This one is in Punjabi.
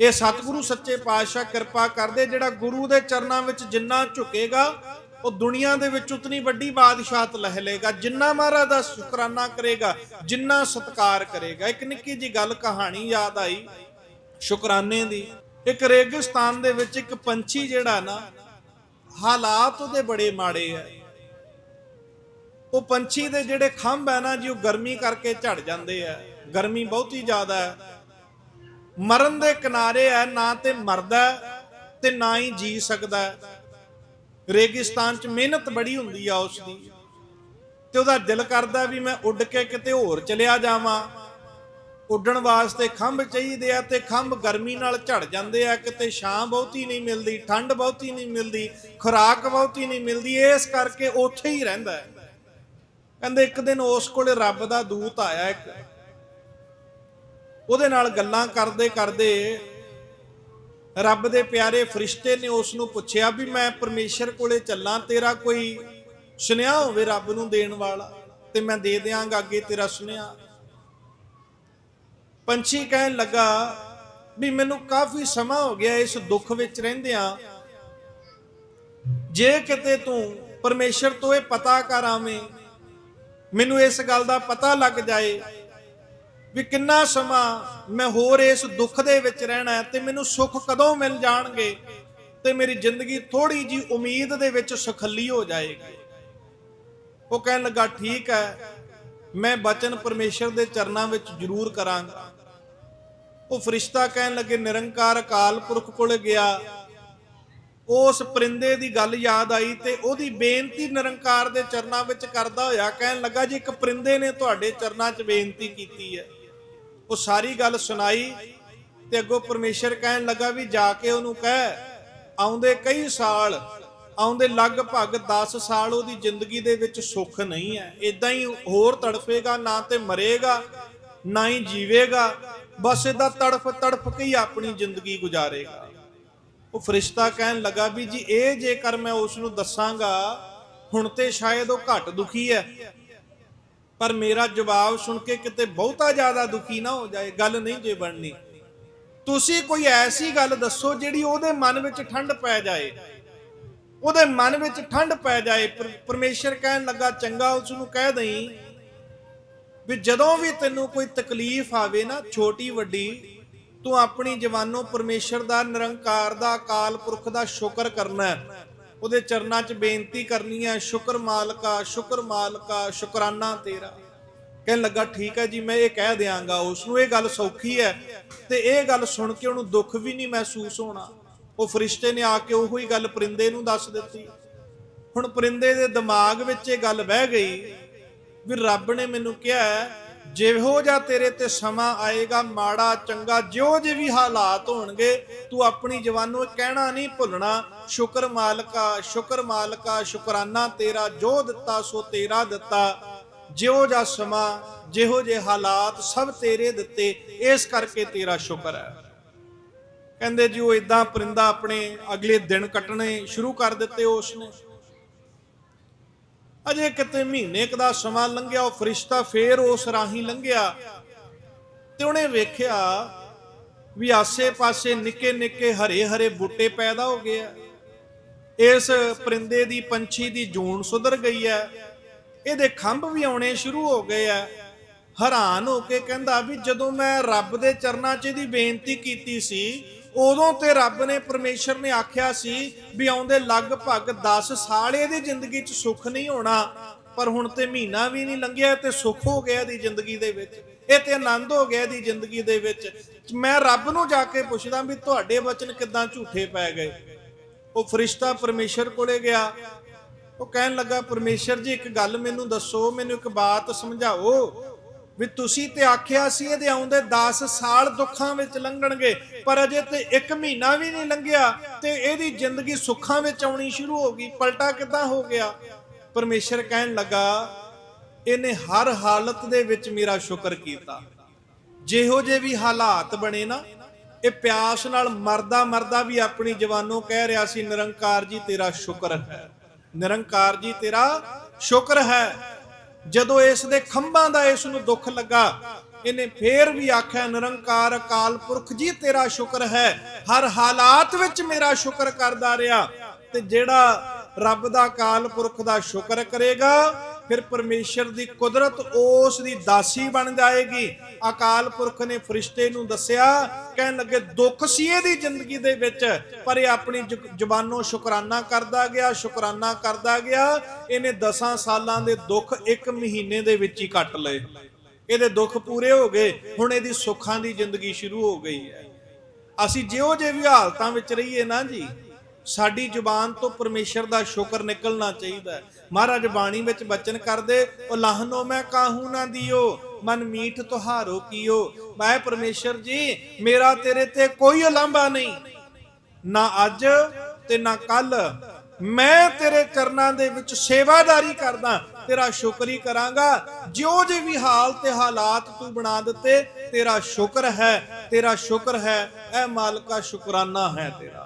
ਇਹ ਸਤਿਗੁਰੂ ਸੱਚੇ ਪਾਤਸ਼ਾਹ ਕਿਰਪਾ ਕਰਦੇ, ਜਿਹੜਾ ਗੁਰੂ ਦੇ ਚਰਨਾਂ ਵਿੱਚ ਜਿੰਨਾ ਝੁਕੇਗਾ, ਉਹ ਦੁਨੀਆ ਦੇ ਵਿੱਚ ਉਤਨੀ ਵੱਡੀ ਬਾਦਸ਼ਾਹਤ ਲਹਿ ਲੇਗਾ ਜਿੰਨਾ ਮਹਾਰਾਜ ਦਾ ਸ਼ੁਕਰਾਨਾ ਕਰੇਗਾ, ਜਿੰਨਾ ਸਤਕਾਰ ਕਰੇਗਾ। ਇੱਕ ਨਿੱਕੀ ਜੀ ਗੱਲ ਕਹਾਣੀ ਯਾਦ ਆਈ, ਸ਼ੁਕਰਾਨੇ ਦੀ। ਇੱਕ ਰੇਗਿਸਤਾਨ ਦੇ ਵਿੱਚ ਇੱਕ ਪੰਛੀ ਜਿਹੜਾ ਨਾ, ਹਾਲਾਤ ਉਹਦੇ ਬੜੇ ਮਾੜੇ ਆ। ਉਹ ਪੰਛੀ ਦੇ ਜਿਹੜੇ ਖੰਭ ਹੈ ਨਾ ਜੀ, ਉਹ ਗਰਮੀ ਕਰਕੇ ਝੜ ਜਾਂਦੇ ਆ। ਗਰਮੀ ਬਹੁਤੀ ਜ਼ਿਆਦਾ ਹੈ ਮਰਨ ਦੇ ਕਿਨਾਰੇ ਹੈ ਨਾ ਤੇ ਮਰਦਾ ਹੈ, ਤੇ ਨਾ ਹੀ ਜੀ ਸਕਦਾ ਰੇਗਿਸਤਾਨ 'ਚ ਮਿਹਨਤ ਬੜੀ ਹੁੰਦੀ ਆ ਉਸ ਦੀ ਤੇ ਉਹਦਾ ਦਿਲ ਕਰਦਾ ਵੀ ਮੈਂ ਉੱਡ ਕੇ ਕਿਤੇ ਹੋਰ ਚਲਿਆ ਜਾਵਾਂ। ਉੱਡਣ ਵਾਸਤੇ ਖੰਭ ਚਾਹੀਦੇ ਆ ਤੇ ਖੰਭ ਗਰਮੀ ਨਾਲ ਝੜ ਜਾਂਦੇ ਆ। ਕਿਤੇ ਛਾਂ ਬਹੁਤੀ ਨਹੀਂ ਮਿਲਦੀ ਠੰਡ ਬਹੁਤੀ ਨਹੀਂ ਮਿਲਦੀ ਖੁਰਾਕ ਬਹੁਤੀ ਨਹੀਂ ਮਿਲਦੀ ਇਸ ਕਰਕੇ ਉੱਥੇ ਹੀ ਰਹਿੰਦਾ ਕਹਿੰਦੇ ਇੱਕ ਦਿਨ ਉਸ ਕੋਲੇ ਰੱਬ ਦਾ ਦੂਤ ਆਇਆ ਇੱਕ। ਉਹਦੇ ਨਾਲ ਗੱਲਾਂ ਕਰਦੇ ਕਰਦੇ ਰੱਬ ਦੇ ਪਿਆਰੇ ਫਰਿਸ਼ਤੇ ਨੇ ਉਸ ਨੂੰ ਪੁੱਛਿਆ ਵੀ ਮੈਂ ਪਰਮੇਸ਼ਰ ਕੋਲੇ ਚੱਲਾਂ, ਤੇਰਾ ਕੋਈ ਸੁਨੇਹਾ ਹੋਵੇ ਰੱਬ ਨੂੰ ਦੇਣ ਵਾਲਾ? ਤੇ ਮੈਂ ਦੇ ਦਿਆਂਗਾ, ਅੱਗੇ ਤੇਰਾ ਸੁਨੇਹਾ। ਪੰਛੀ ਕਹਿਣ ਲੱਗਾ ਵੀ ਮੈਨੂੰ ਕਾਫੀ ਸਮਾਂ ਹੋ ਗਿਆ ਇਸ ਦੁੱਖ ਵਿੱਚ ਰਹਿੰਦਿਆਂ। ਜੇ ਕਿਤੇ ਤੂੰ ਪਰਮੇਸ਼ਰ ਤੋਂ ਇਹ ਪਤਾ ਕਰ ਆਵੇਂ, ਮੈਨੂੰ ਇਸ ਗੱਲ ਦਾ ਪਤਾ ਲੱਗ ਜਾਏ ਵੀ ਕਿੰਨਾ ਸਮਾਂ ਮੈਂ ਹੋਰ ਇਸ ਦੁੱਖ ਦੇ ਵਿੱਚ ਰਹਿਣਾ ਹੈ ਤੇ ਮੈਨੂੰ ਸੁੱਖ ਕਦੋਂ ਮਿਲ ਜਾਣਗੇ ਤੇ ਮੇਰੀ ਜ਼ਿੰਦਗੀ ਥੋੜੀ ਜੀ ਉਮੀਦ ਦੇ ਵਿੱਚ ਸੁਖੱਲੀ ਹੋ ਜਾਏਗੀ। ਉਹ ਕਹਿਣ ਲੱਗਾ, ਠੀਕ ਹੈ, ਮੈਂ ਬਚਨ ਪਰਮੇਸ਼ਰ ਦੇ ਚਰਨਾਂ ਵਿੱਚ ਜ਼ਰੂਰ ਕਰਾਂਗਾ। ਉਹ ਫਰਿਸ਼ਤਾ ਕਹਿਣ ਲੱਗੇ, ਨਿਰੰਕਾਰ ਅਕਾਲ ਪੁਰਖ ਕੋਲ ਗਿਆ। ਉਸ ਪਰਿੰਦੇ ਦੀ ਗੱਲ ਯਾਦ ਆਈ ਤੇ ਉਹਦੀ ਬੇਨਤੀ ਨਿਰੰਕਾਰ ਦੇ ਚਰਨਾਂ ਵਿੱਚ ਕਰਦਾ ਹੋਇਆ ਕਹਿਣ ਲੱਗਾ, ਜੀ ਇੱਕ ਪਰਿੰਦੇ ਨੇ ਤੁਹਾਡੇ ਚਰਨਾਂ 'ਚ ਬੇਨਤੀ ਕੀਤੀ ਹੈ ਉਹ ਸਾਰੀ ਗੱਲ ਸੁਣਾਈ ਤੇ ਅੱਗੋਂ ਪਰਮੇਸ਼ਰ ਕਹਿਣ ਲੱਗਾ ਵੀ ਜਾ ਕੇ ਉਹਨੂੰ ਕਹਿ। ਆਉਂਦੇ ਕਈ ਸਾਲ, ਆਉਂਦੇ ਲਗਭਗ 10 ਸਾਲ ਉਹਦੀ ਜ਼ਿੰਦਗੀ ਦੇ ਵਿੱਚ ਸੁੱਖ ਨਹੀਂ ਹੈ। ਇਦਾਂ ਹੀ ਹੋਰ ਤੜਫੇਗਾ, ਨਾ ਤੇ ਮਰੇਗਾ, ਨਾ ਹੀ ਜੀਵੇਗਾ। ਬਸ ਇਹਦਾ ਤੜਫ ਤੜਫ ਕੇ ਹੀ ਆਪਣੀ ਜ਼ਿੰਦਗੀ ਗੁਜ਼ਾਰੇਗਾ। ਉਹ ਫਰਿਸ਼ਤਾ ਕਹਿਣ ਲੱਗਾ ਵੀ ਜੀ, ਇਹ ਜੇਕਰ ਮੈਂ ਉਸ ਨੂੰ ਦੱਸਾਂਗਾ, ਹੁਣ ਤੇ ਸ਼ਾਇਦ ਉਹ ਘੱਟ ਦੁਖੀ ਹੈ। ਪਰ ਮੇਰਾ ਜਵਾਬ ਸੁਣ ਕੇ ਕਿਤੇ ਬਹੁਤਾ ਜ਼ਿਆਦਾ ਦੁਖੀ ਨਾ ਹੋ ਜਾਏ, ਗੱਲ ਨਹੀਂ ਜੇ ਬਣਨੀ। ਤੁਸੀਂ ਕੋਈ ਐਸੀ ਗੱਲ ਦੱਸੋ ਜਿਹੜੀ ਉਹਦੇ ਮਨ ਵਿੱਚ ਠੰਡ ਪੈ ਜਾਏ। ਉਹਦੇ ਮਨ ਵਿੱਚ ਠੰਡ ਪੈ ਜਾਏ। ਪਰ- ਪਰਮੇਸ਼ਰ ਕਹਿਣ ਲੱਗਾ, ਚੰਗਾ, ਉਸ ਨੂੰ ਕਹਿ ਦਈ ਵੀ ਜਦੋਂ ਵੀ ਤੈਨੂੰ ਕੋਈ ਤਕਲੀਫ ਆਵੇ ਨਾ, ਛੋਟੀ, ਵੱਡੀ, ਤੂੰ ਆਪਣੀ ਜਵਾਨੋਂ ਪਰਮੇਸ਼ਰ ਦਾ, ਨਿਰੰਕਾਰ ਦਾ, ਅਕਾਲ ਪੁਰਖ ਦਾ ਸ਼ੁਕਰ ਕਰਨਾ ਹੈ। ਉਹਦੇ ਚਰਨਾਂ 'ਚ ਬੇਨਤੀ ਕਰਨੀ ਹੈ ਸ਼ੁਕਰ ਮਾਲਕਾ ਸ਼ੁਕਰ ਮਾਲਕਾ, ਸ਼ੁਕਰਾਨਾ ਤੇਰਾ। ਕਹਿਣ ਲੱਗਾ, ਠੀਕ ਹੈ ਜੀ, ਮੈਂ ਇਹ ਕਹਿ ਦਿਆਂਗਾ ਉਸ ਨੂੰ ਇਹ ਗੱਲ ਸੌਖੀ ਹੈ ਤੇ ਇਹ ਗੱਲ ਸੁਣ ਕੇ ਉਹਨੂੰ ਦੁੱਖ ਵੀ ਨਹੀਂ ਮਹਿਸੂਸ ਹੋਣਾ। ਉਹ ਫਰਿਸ਼ਤੇ ਨੇ ਆ ਕੇ ਉਹੋ ਹੀ ਗੱਲ ਪਰਿੰਦੇ ਨੂੰ ਦੱਸ ਦਿੱਤੀ। ਹੁਣ ਪਰਿੰਦੇ ਦੇ ਦਿਮਾਗ ਵਿੱਚ ਇਹ ਗੱਲ ਬਹਿ ਗਈ ਵੀ ਰੱਬ ਨੇ ਮੈਨੂੰ ਕਿਹਾ ਜਿਹੋ ਜਿਹਾ ਤੇਰੇ ਤੇ ਸਮਾਂ ਆਏਗਾ ਮਾੜਾ ਚੰਗਾ, ਜਿਉ ਜਿਹੇ ਵੀ ਹਾਲਾਤ ਹੋਣਗੇ, ਤੂੰ ਆਪਣੀ ਜਵਾਨੋਂ ਇਹ ਕਹਿਣਾ ਨਹੀਂ ਭੁੱਲਣਾ, ਸ਼ੁਕਰ ਮਾਲਕਾ ਸ਼ੁਕਰ ਮਾਲਕਾ, ਸ਼ੁਕਰਾਨਾ ਤੇਰਾ, ਜੋ ਦਿੱਤਾ ਸੋ ਤੇਰਾ ਦਿੱਤਾ। ਜਿਉਂ ਜਿਹਾ ਸਮਾਂ, ਜਿਹੋ ਜਿਹੇ ਹਾਲਾਤ ਸਭ ਤੇਰੇ ਦਿੱਤੇ, ਇਸ ਕਰਕੇ ਤੇਰਾ ਸ਼ੁਕਰ ਹੈ। ਕਹਿੰਦੇ ਜੀ, ਉਹ ਇਦਾਂ ਪਰਿੰਦਾ ਆਪਣੇ ਅਗਲੇ ਦਿਨ ਕੱਟਣੇ ਸ਼ੁਰੂ ਕਰ ਦਿੱਤੇ ਉਸ ਨੇ। ਅਜੇ ਕਿਤੇ ਮਹੀਨੇ ਕੁ ਦਾ ਸਮਾਂ ਲੰਘਿਆ, ਉਹ ਫਰਿਸ਼ਤਾ ਫੇਰ ਉਸ ਰਾਹੀਂ ਲੰਘਿਆ। ਤੇ ਉਹਨੇ ਵੇਖਿਆ ਵੀ ਆਸੇ-ਪਾਸੇ ਨਿੱਕੇ-ਨਿੱਕੇ, ਹਰੇ-ਹਰੇ ਬੂਟੇ ਪੈਦਾ ਹੋ ਗਏ ਆ। ਇਸ ਪਰਿੰਦੇ ਦੀ ਪੰਛੀ ਦੀ ਜੂਨ ਸੁਧਰ ਗਈ ਹੈ ਇਹਦੇ ਖੰਭ ਵੀ ਆਉਣੇ ਸ਼ੁਰੂ ਹੋ ਗਏ ਆ। ਹੈਰਾਨ ਹੋ ਕੇ ਕਹਿੰਦਾ ਵੀ ਜਦੋਂ ਮੈਂ ਰੱਬ ਦੇ ਚਰਨਾਂ 'ਚ ਇਹਦੀ ਬੇਨਤੀ ਕੀਤੀ ਸੀ ਉਦੋਂ ਤੇ ਰੱਬ ਨੇ, ਪਰਮੇਸ਼ਰ ਨੇ ਆਖਿਆ ਸੀ ਵੀ ਆਉਂਦੇ ਲਗਭਗ 10 ਸਾਲ ਇਹਦੀ ਜ਼ਿੰਦਗੀ 'ਚ ਸੁੱਖ ਨਹੀਂ ਹੋਣਾ, ਪਰ ਹੁਣ ਤੇ ਮਹੀਨਾ ਵੀ ਨਹੀਂ ਲੰਘਿਆ ਤੇ ਸੁੱਖ ਹੋ ਗਿਆ ਇਹਦੀ ਜ਼ਿੰਦਗੀ ਦੇ ਵਿੱਚ। ਇਹ ਤੇ ਆਨੰਦ ਹੋ ਗਿਆ ਦੀ ਜ਼ਿੰਦਗੀ ਦੇ ਵਿੱਚ। ਮੈਂ ਰੱਬ ਨੂੰ ਜਾ ਕੇ ਪੁੱਛਦਾ ਵੀ ਤੁਹਾਡੇ ਵਚਨ ਕਿੱਦਾਂ ਝੂਠੇ ਪੈ ਗਏ? ਉਹ ਫਰਿਸ਼ਤਾ ਪਰਮੇਸ਼ਰ ਕੋਲੇ ਗਿਆ। ਉਹ ਕਹਿਣ ਲੱਗਾ, ਪਰਮੇਸ਼ਰ ਜੀ, ਇੱਕ ਗੱਲ ਮੈਨੂੰ ਦੱਸੋ, ਮੈਨੂੰ ਇੱਕ ਬਾਤ ਸਮਝਾਓ। ਵੀ ਤੁਸੀਂ ਤੇ ਆਖਿਆ ਸੀ ਇਹਦੇ ਆਉਂਦੇ 10 ਸਾਲ ਦੁੱਖਾਂ ਵਿੱਚ ਲੰਘਣਗੇ, ਪਰ ਅਜੇ ਤੇ 1 ਮਹੀਨਾ ਵੀ ਨਹੀਂ ਲੰਘਿਆ ਤੇ ਇਹਦੀ ਜ਼ਿੰਦਗੀ ਸੁੱਖਾਂ ਵਿੱਚ ਆਉਣੀ ਸ਼ੁਰੂ ਹੋ ਗਈ। ਪਲਟਾ ਕਿੱਦਾਂ ਹੋ ਗਿਆ? ਪਰਮੇਸ਼ਰ ਕਹਿਣ ਲੱਗਾ, ਇਹਨੇ ਹਰ ਹਾਲਤ ਦੇ ਵਿੱਚ ਮੇਰਾ ਸ਼ੁਕਰ ਕੀਤਾ। ਜਿਹੋ ਜੇ ਵੀ ਹਾਲਾਤ ਬਣੇ ਨਾ, ਇਹ ਪਿਆਸ ਨਾਲ ਮਰਦਾ ਮਰਦਾ ਵੀ ਆਪਣੀ ਜਵਾਨੋਂ ਕਹਿ ਰਿਹਾ ਸੀ, ਨਿਰੰਕਾਰ ਜੀ, ਤੇਰਾ ਸ਼ੁਕਰ ਹੈ। ਨਿਰੰਕਾਰ ਜੀ, ਤੇਰਾ ਸ਼ੁਕਰ ਹੈ। ਜਦੋਂ ਇਸ ਦੇ ਖੰਭਾਂ ਦਾ ਇਸ ਨੂੰ ਦੁੱਖ ਲੱਗਾ, ਇਹਨੇ ਫੇਰ ਵੀ ਆਖਿਆ, ਨਿਰੰਕਾਰ ਅਕਾਲ ਪੁਰਖ ਜੀ, ਤੇਰਾ ਸ਼ੁਕਰ ਹੈ। ਹਰ ਹਾਲਾਤ ਵਿੱਚ ਮੇਰਾ ਸ਼ੁਕਰ ਕਰਦਾ ਰਿਹਾ ਤੇ ਜਿਹੜਾ ਰੱਬ ਦਾ ਅਕਾਲ ਪੁਰਖ ਦਾ ਸ਼ੁਕਰ ਕਰੇਗਾ ਫਿਰ ਪਰਮੇਸ਼ਰ ਦੀ ਕੁਦਰਤ ਉਸ ਦੀ ਦਾਸੀ ਬਣ ਜਾਏਗੀ। ਅਕਾਲ ਪੁਰਖ ਨੇ ਫਰਿਸ਼ਤੇ ਨੂੰ ਦੱਸਿਆ, ਕਹਿਣ ਲੱਗੇ, ਦੁੱਖ ਸੀ ਇਹਦੀ ਜ਼ਿੰਦਗੀ ਦੇ ਵਿੱਚ, ਪਰ ਇਹ ਆਪਣੀ ਜ਼ੁਬਾਨੋਂ ਸ਼ੁਕਰਾਨਾ ਕਰਦਾ ਗਿਆ, ਸ਼ੁਕਰਾਨਾ ਕਰਦਾ ਗਿਆ। ਇਹਨੇ 10 ਸਾਲਾਂ ਦੇ ਦੁੱਖ ਇੱਕ ਮਹੀਨੇ ਦੇ ਵਿੱਚ ਹੀ ਕੱਟ ਲਏ। ਇਹਦੇ ਦੁੱਖ ਪੂਰੇ ਹੋ ਗਏ, ਹੁਣ ਇਹਦੀ ਸੁੱਖਾਂ ਦੀ ਜ਼ਿੰਦਗੀ ਸ਼ੁਰੂ ਹੋ ਗਈ ਹੈ। ਅਸੀਂ ਜਿਹੋ ਜਿਹੇ ਵੀ ਹਾਲਤਾਂ ਵਿੱਚ ਰਹੀਏ ਨਾ ਜੀ ਸਾਡੀ ਜ਼ੁਬਾਨ ਤੋਂ ਪਰਮੇਸ਼ਰ ਦਾ ਸ਼ੁਕਰ ਨਿਕਲਣਾ ਚਾਹੀਦਾ ਹੈ। ਮਹਾਰਾਜ ਬਾਣੀ ਵਿੱਚ ਬਚਨ ਕਰਦੇ, ਉਹ ਲਾਹਨੋ ਮੈਂ ਕਾਹੂ ਨਾ ਦਿਓ? ਮਨ ਮੀਠ ਤੁਹਾਰੋ ਕੀਓ? ਮੈਂ ਪਰਮੇਸ਼ਰ ਜੀ, ਮੇਰਾ ਤੇਰੇ ਤੇ ਕੋਈ ਉਲੰਭਾ ਨਹੀਂ। ਨਾ ਅੱਜ ਤੇ ਨਾ ਕੱਲ ਮੈਂ ਤੇਰੇ ਚਰਨਾਂ ਦੇ ਵਿੱਚ ਸੇਵਾਦਾਰੀ ਕਰਦਾ, ਤੇਰਾ ਸ਼ੁਕਰ ਹੀ ਕਰਾਂਗਾ। ਜਿਉਂ ਜੇ ਵੀ ਹਾਲ ਤੇ ਹਾਲਾਤ ਤੂੰ ਬਣਾ ਦਿੱਤੇ, ਤੇਰਾ ਸ਼ੁਕਰ ਹੈ, ਤੇਰਾ ਸ਼ੁਕਰ ਹੈ, ਐ ਮਾਲਕਾ ਸ਼ੁਕਰਾਨਾ ਹੈ ਤੇਰਾ।